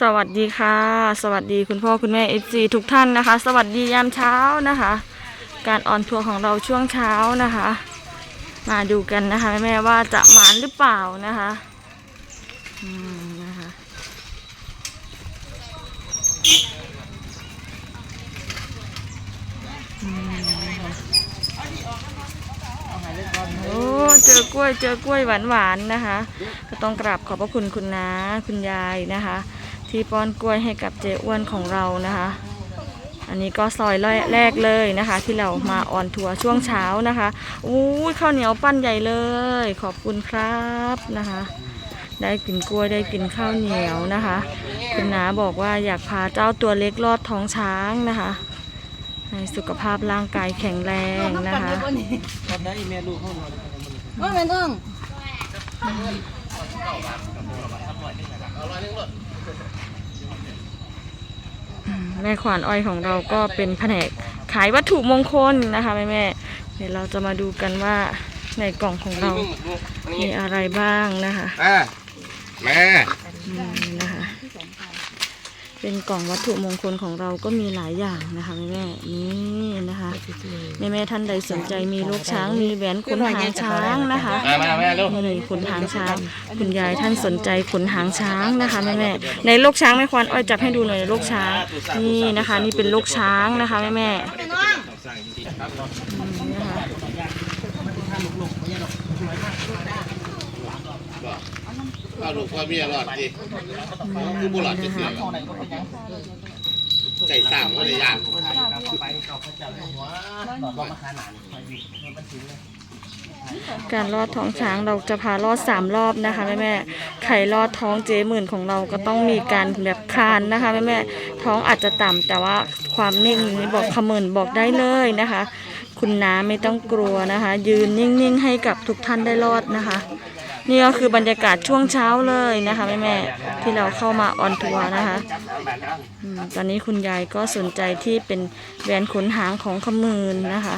สวัสดีค่ะ สวัสดีคุณพ่อคุณแม่เอซีทุกท่านนะคะ สวัสดียามเช้านะคะ การออนทัวร์ของเราช่วงเช้านะคะ มาดูกันนะคะแม่ว่าจะหมานหรือเปล่านะคะอืมนะคะอืมนะคะโอ้เจอกล้วยเจอกล้วยหวานๆนะคะ ก็ต้องกราบขอบพระคุณคุณน้าคุณยายนะคะ ที่ป้อนกล้วยให้กับเจ๊อ้วนของเรานะคะ อันนี้ก็ซอยแรกเลยนะคะ ที่เรามาออนทัวร์ช่วงเช้านะคะอู้ยข้าวเหนียวปั้นใหญ่เลย ขอบคุณครับนะคะ ได้กินกล้วยได้กินข้าวเหนียวนะคะ คุณน้าบอกว่าอยากพาเจ้าตัวเล็กลอดท้องช้างนะคะให้สุขภาพร่างกายแข็งแรงนะคะตอนนั้นอีเมลลูกเขาหมดว่าแม่นเอิ้ง แม่ขวานอ้อยของเราก็เป็นแผนกขายวัตถุมงคลนะคะแม่แม่ๆเดี๋ยวเราจะมาดูกันว่าในกล่องของเรามีอะไรบ้างนะคะแม่แม่อืมนะคะ เป็นกล่องวัตถุมงคลของเราก็มีหลายอย่างนะคะแม่แม่ๆนี่นะคะแม่แม่ๆท่านใดสนใจมีลูกช้างมีแหวนขนหางช้างนะคะมามาแม่ลูกนี่เลยขนหางช้าง คุณยายท่านสนใจขนหางช้างนะคะแม่แม่ๆในลูกช้างแม่ควานอ้อยจับให้ดูหน่อยลูกช้างนี่นะคะ นี่เป็นลูกช้างนะคะแม่แม่ๆแม่น้ องอืมนะคะเอาลูกว่าเมียรอดดิคือบุหลอดจะเสียไก่สั่งว่าเลยยากการลอดท้องช้างเราจะพาลอดสามรอบนะคะแม่แม่ไข่ลอดท้องเจ๊หมื่นของเราก็ต้องมีการแบบคานนะคะแม่แม่ท้องอาจจะต่ำแต่ว่าความนิ่งนี้บอกขมื่นบอกได้เลยนะคะ คุณน้าไม่ต้องกลัวนะคะ ยืนนิ่งๆให้กับทุกท่านได้รอดนะคะ นี่ก็คือบรรยากาศช่วงเช้าเลยนะคะแม่แม่ๆที่เราเข้ามาออนทัวร์นะคะอืมตอนนี้คุณยายก็สนใจที่เป็นแหวนขนหางของขมืนนะคะ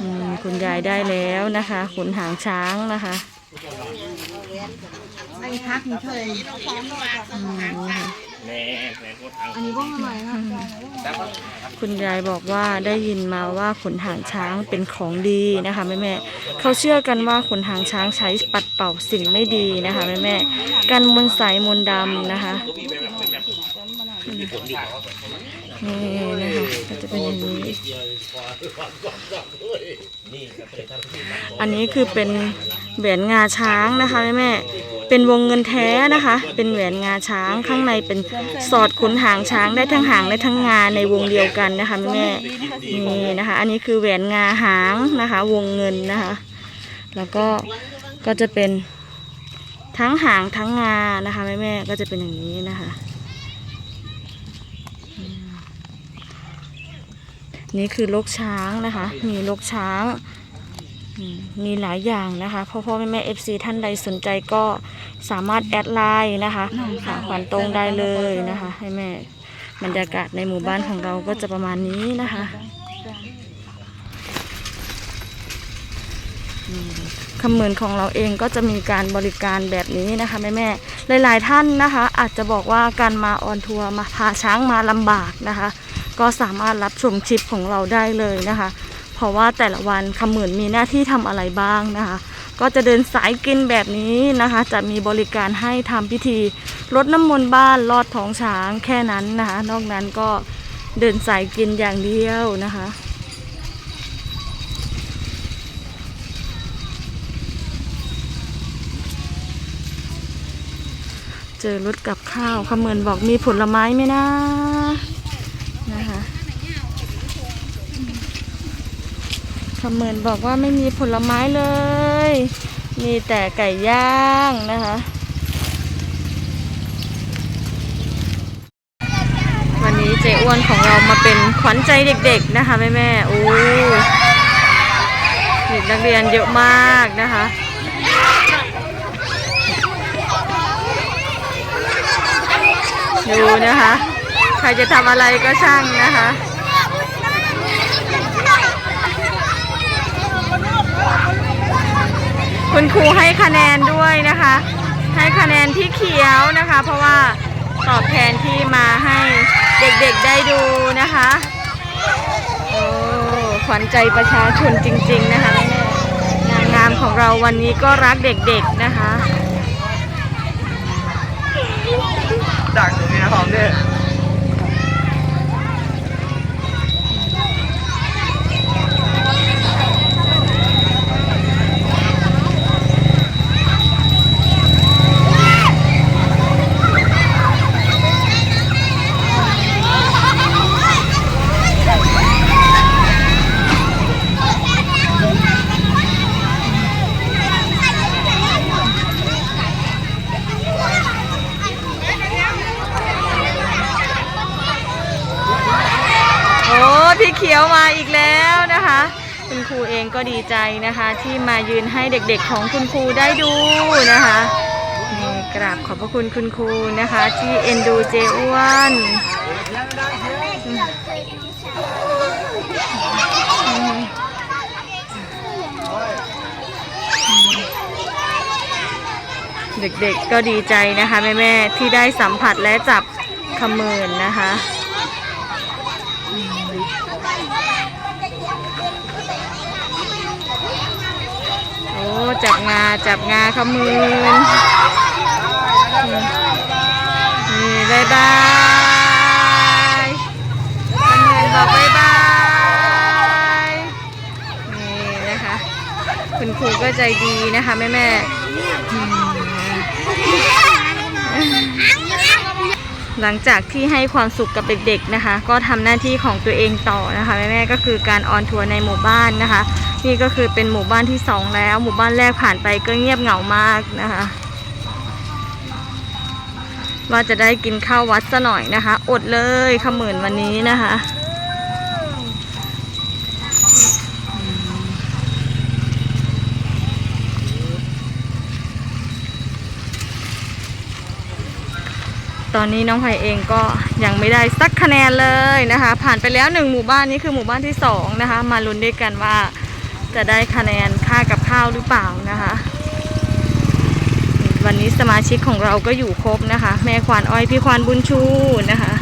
อืมคุณยายได้แล้วนะคะ ขนหางช้างนะคะไอ้ทักนี่เท่าไหร่ อืมนะคะอันนี้ว่าอะไรนะคุณยายบอกว่าได้ยินมาว่าขนหางช้างเป็นของดีนะคะแม่แม่ๆเขาเชื่อกันว่าขนหางช้างใช้ปัดเป่าสิ่งไม่ดีนะคะแม่แม่ๆกันมนต์ใสมนต์ดำนะคะ นี่นะคะก็จะเป็นอย่างนี้ อันนี้คือเป็นแหวนงาช้างนะคะแม่แม่ๆเป็นวงเงินแท้นะคะ เป็นแหวนงาช้างข้างในเป็นสอดขนหางช้างได้ทั้งหางได้ทั้งงาในวงเดียวกันนะคะแม่แม่ๆนี่นะคะ อันนี้คือแหวนงาหางนะคะ วงเงินนะคะ แล้วก็ก็จะเป็นทั้งหางทั้งงานะคะแม่แม่ๆก็จะเป็นอย่างนี้นะคะ นี่คือลกช้างนะคะ มีลกช้าง มีหลายอย่างนะคะพ่อพ่อแม่แม่เอฟซีท่านใดสนใจก็สามารถแอดไลน์นะคะหาขวัญตรงได้เลยนะคะ ให้แม่บรรยากาศในหมู่บ้านของเราก็จะประมาณนี้นะคะอืมคำเหมือนของเราเองก็จะมีการบริการแบบนี้นะคะแม่แม่หลาย ๆ ท่านนะคะ อาจจะบอกว่าการมาออนทัวร์มาพาช้างมาลำบากนะคะ ก็สามารถรับชมคลิปของเราได้เลยนะคะ เพราะว่าแต่ละวันคำเหมือนมีหน้าที่ทำอะไรบ้างนะคะ ก็จะเดินสายกินแบบนี้นะคะ จะมีบริการให้ทำพิธีรดน้ำมนต์บ้านลอดท้องช้างแค่นั้นนะคะ นอกนั้นก็เดินสายกินอย่างเดียวนะคะเจอรถกับข้าวขมือนบอกมีผลไม้ไหมนะนะคะ ขมือนบอกว่าไม่มีผลไม้เลย มีแต่ไก่ย่างนะคะ วันนี้เจ๊อ้วนของเรามาเป็นขวัญใจเด็กๆนะคะแม่แม่ๆโอ้เด็กนักเรียนเยอะมากนะคะดูนะคะ ใครจะทำอะไรก็ช่างนะคะ คุณครูให้คะแนนด้วยนะคะ ให้คะแนนที่เขียวนะคะ เพราะว่าตอบแทนที่มาให้เด็กๆได้ดูนะคะโอ้ขวัญใจประชาชนจริง ๆ นะคะนางงามของเราวันนี้ก็รักเด็กๆนะคะดักตรงนี้หอมเนี่ย โอ้พี่เขียวมาอีกแล้วนะคะ คุณครูเองก็ ดีใจนะคะที่มายืนให้เด็กๆของคุณครูได้ดูนะคะนี่กราบขอบพระคุณคุณครูนะคะ ที่เอ็นดูเจอ้วนเด็กๆก็ดีใจนะคะแม่ๆที่ได้สัมผัสและจับขมืนนะคะ จับงาจับงาขมืนนี่บายบายขมืนบอกบายบายนี่นะคะ คุณครูก็ใจดีนะคะแม่แม่หลังจากที่ให้ความสุขกับเด็กๆนะคะ ก็ทำหน้าที่ของตัวเองต่อนะคะแม่ๆก็คือการออนทัวร์ในหมู่บ้านนะคะ นี่ก็คือเป็นหมู่บ้านที่สองแล้ว หมู่บ้านแรกผ่านไปก็เงียบเหงามากนะคะ ว่าจะได้กินข้าววัดซะหน่อยนะคะ อดเลยขมื่นวันนี้นะคะตอนนี้น้องไผ่เองก็ยังไม่ได้สักคะแนนเลยนะคะ ผ่านไปแล้วหนึ่งหมู่บ้านนี้คือหมู่บ้านที่สองนะคะ มาลุ้นด้วยกันว่า จะได้คะแนนค่ากับข้าวหรือเปล่านะคะ วันนี้สมาชิกของเราก็อยู่ครบนะคะ แม่ควานอ้อยพี่ควานบุญชูนะคะ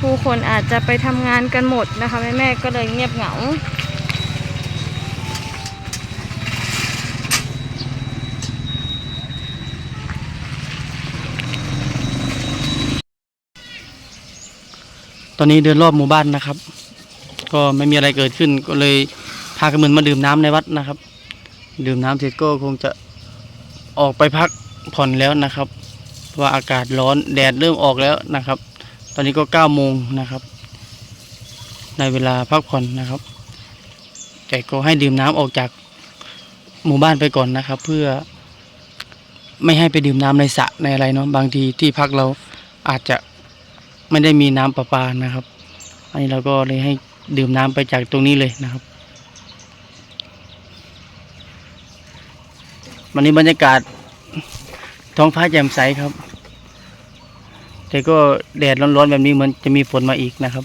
ผู้คนอาจจะไปทำงานกันหมดนะคะแม่แม่ก็เลยเงียบเหงา ตอนนี้เดินรอบหมู่บ้านนะครับ ก็ไม่มีอะไรเกิดขึ้นก็เลยพากระมืนมาดื่มน้ำในวัดนะครับ ดื่มน้ำเสร็จก็คงจะออกไปพักผ่อนแล้วนะครับ เพราะว่าอากาศร้อนแดดเริ่มออกแล้วนะครับ ตอนนี้ก็เก้าโมงนะครับ ในเวลาพักผ่อนนะครับ แต่ก็ให้ดื่มน้ำออกจากหมู่บ้านไปก่อนนะครับ เพื่อไม่ให้ไปดื่มน้ำในสระในอะไรเนาะบางทีที่พักเราอาจจะ ไม่ได้มีน้ำประปานะครับ อันนี้เราก็เลยให้ดื่มน้ำไปจากตรงนี้เลยนะครับ วันนี้บรรยากาศท้องฟ้าแจ่มใสครับ แต่ก็แดดร้อนๆแบบนี้เหมือนจะมีฝนมาอีกนะครับ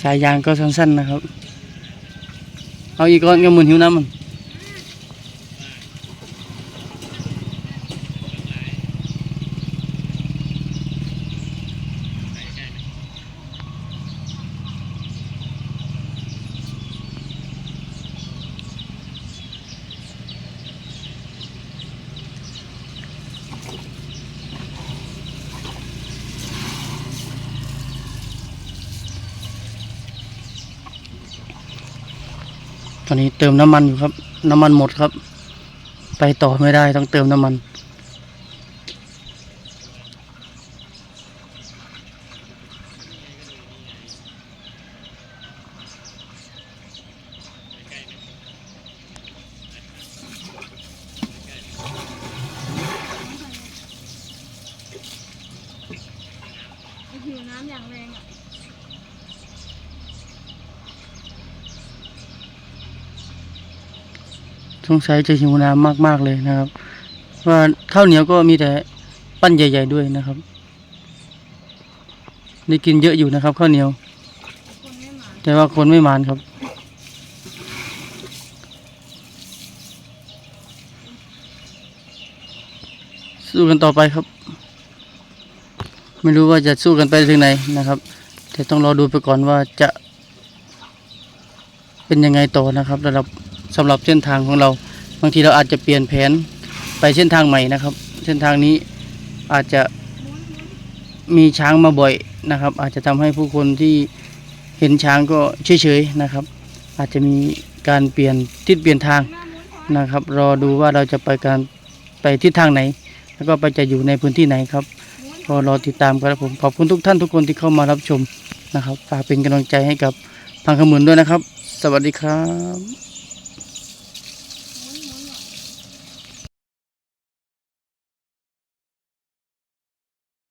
สายยางก็สั้นๆนะครับ เอาอีกก้อนก็มุนหิวน้ำมัน ตอนนี้เติมน้ำมันอยู่ครับ น้ำมันหมดครับ ไปต่อไม่ได้ต้องเติมน้ำมัน หิวน้ำอย่างแรงอะ สงสัยจะหิวน้ำมากๆเลยนะครับ ว่าข้าวเหนียวก็มีแต่ปั้นใหญ่ ๆด้วยนะครับ ได้กินเยอะอยู่นะครับข้าวเหนียว แต่ว่าคนไม่มานครับ สู้กันต่อไปครับ ไม่รู้ว่าจะสู้กันไปถึงไหนนะครับ แต่ต้องรอดูไปก่อนว่าจะเป็นยังไงต่อนะครับสำหรับ สำหรับเส้นทางของเรา บางทีเราอาจจะเปลี่ยนแผนไปเส้นทางใหม่นะครับ เส้นทางนี้อาจจะมีช้างมาบ่อยนะครับ อาจจะทำให้ผู้คนที่เห็นช้างก็เฉยๆนะครับ อาจจะมีการเปลี่ยนทิศเปลี่ยนทางนะครับ รอดูว่าเราจะไปการไปทิศทางไหน แล้วก็ไปจะอยู่ในพื้นที่ไหนครับก็รอติดตามกันครับผมขอบคุณทุกท่านทุกคนที่เข้ามารับชมนะครับฝากเป็นกำลังใจให้กับพังขมุนด้วยนะครับ สวัสดีครับ